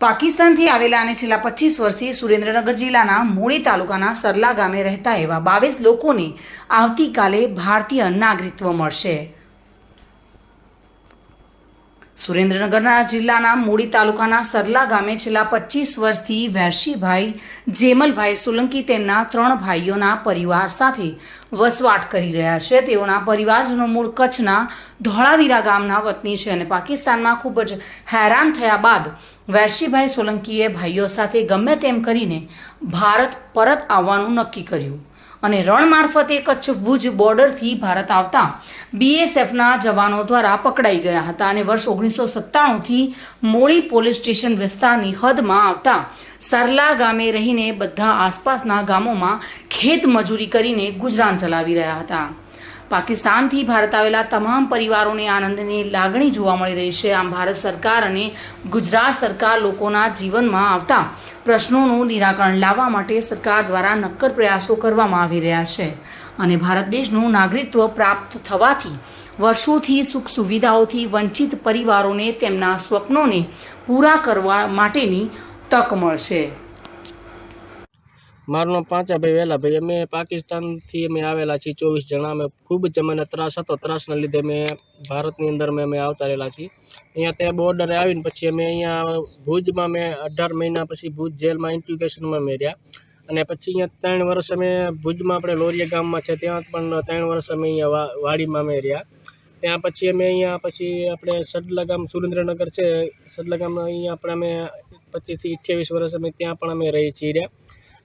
પાકિસ્તાનથી આવેલા અને છેલ્લા પચીસ વર્ષથી સુરેન્દ્રનગર જિલ્લાના મૂળી તાલુકાના સરલા ગામે રહેતા એવા બાવીસ લોકોને આવતીકાલે ભારતીય નાગરિકત્વ મળશે. સુરેન્દ્રનગરના જિલ્લાના મૂળી તાલુકાના સરલા ગામે છેલ્લા પચીસ વર્ષથી વેરશીભાઈ જેમલભાઈ સોલંકી તેમના ત્રણ ભાઈઓના પરિવાર સાથે વસવાટ કરી રહ્યા છે. તેઓના પરિવારજનો મૂળ કચ્છના ધોળાવીરા ગામના વતની છે અને પાકિસ્તાનમાં ખૂબ જ હેરાન થયા બાદ વેરશીભાઈ સોલંકીએ ભાઈઓ સાથે ગમે તેમ કરીને ભારત પરત આવવાનું નક્કી કર્યું. અને રણ મારફતે કચ્છ ભુજ બોર્ડરથી ભારત આવતા બીએસએફના જવાનો દ્વારા પકડાઈ ગયા હતા અને વર્ષ ઓગણીસો સત્તાણુંથી મોળી પોલીસ સ્ટેશન વિસ્તારની હદમાં આવતા સરલા ગામે રહીને બધા આસપાસના ગામોમાં ખેત મજૂરી કરીને ગુજરાન ચલાવી રહ્યા હતા. પાકિસ્તાનથી ભારત આવેલા તમામ પરિવારોને આનંદની લાગણી જોવા મળી રહી છે. આમ ભારત સરકાર અને ગુજરાત સરકાર લોકોના જીવનમાં આવતા પ્રશ્નોનું નિરાકરણ લાવવા માટે સરકાર દ્વારા નક્કર પ્રયાસો કરવામાં આવી રહ્યા છે અને ભારત દેશનું નાગરિકત્વ પ્રાપ્ત થવાથી વર્ષોથી સુખ સુવિધાઓથી વંચિત પરિવારોને તેમના સ્વપ્નોને પૂરા કરવા માટેની તક મળશે. મારું નામ પાંચાભાઈ વેલાભાઈ. અમે પાકિસ્તાનથી અમે આવેલા છીએ ચોવીસ જણા. અમે ખૂબ જ અમને ત્રાસ હતો. ત્રાસના લીધે અમે ભારતની અંદર મેં અમે આવતા રહેલા છીએ. અહીંયા ત્યાં બોર્ડરે આવીને પછી અમે અહીંયા ભુજમાં મેં અઢાર મહિના પછી ભુજ જેલમાં ઇન્ટ્યુકેશનમાં મેં રહ્યા. અને પછી અહીંયા ત્રણ વર્ષ અમે ભુજમાં આપણે લોરિયા ગામમાં છે. ત્યાં પણ ત્રણ વર્ષ અમે અહીંયા વાડીમાં અમે રહ્યા. ત્યાં પછી અમે અહીંયા પછી આપણે સડલા ગામ, સુરેન્દ્રનગર છે. સડલા ગામમાં અહીંયા આપણે અમે પચીસથી અઠ્યાવીસ વર્ષ અમે ત્યાં પણ અમે રહી છીએ રહ્યા.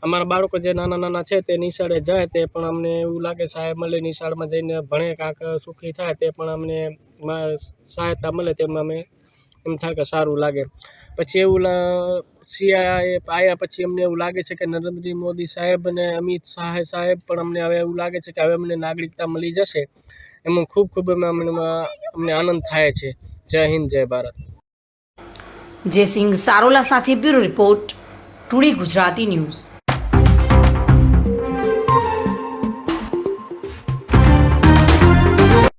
અમારા બાળકો જે નાના નાના છે તે નિશાળે જાય તે પણ અમને એવું લાગે સાહેબ મળે નિશાળમાં જઈને ભણે કાંક સુખી થાય તે પણ અમને સહાયતા મળે તેમાં અમે એમ થાય કે સારું લાગે. પછી એવું સિયાએ આવ્યા પછી અમને એવું લાગે છે કે નરેન્દ્ર મોદી સાહેબ અને અમિત શાહ સાહેબ પણ અમને હવે એવું લાગે છે કે હવે અમને નાગરિકતા મળી જશે. એમાં ખૂબ ખૂબ અમે અમને અમને આનંદ થાય છે. જય હિન્દ, જય ભારત. જયસિંહ સારોલા સાથે bureau report today Gujarati news.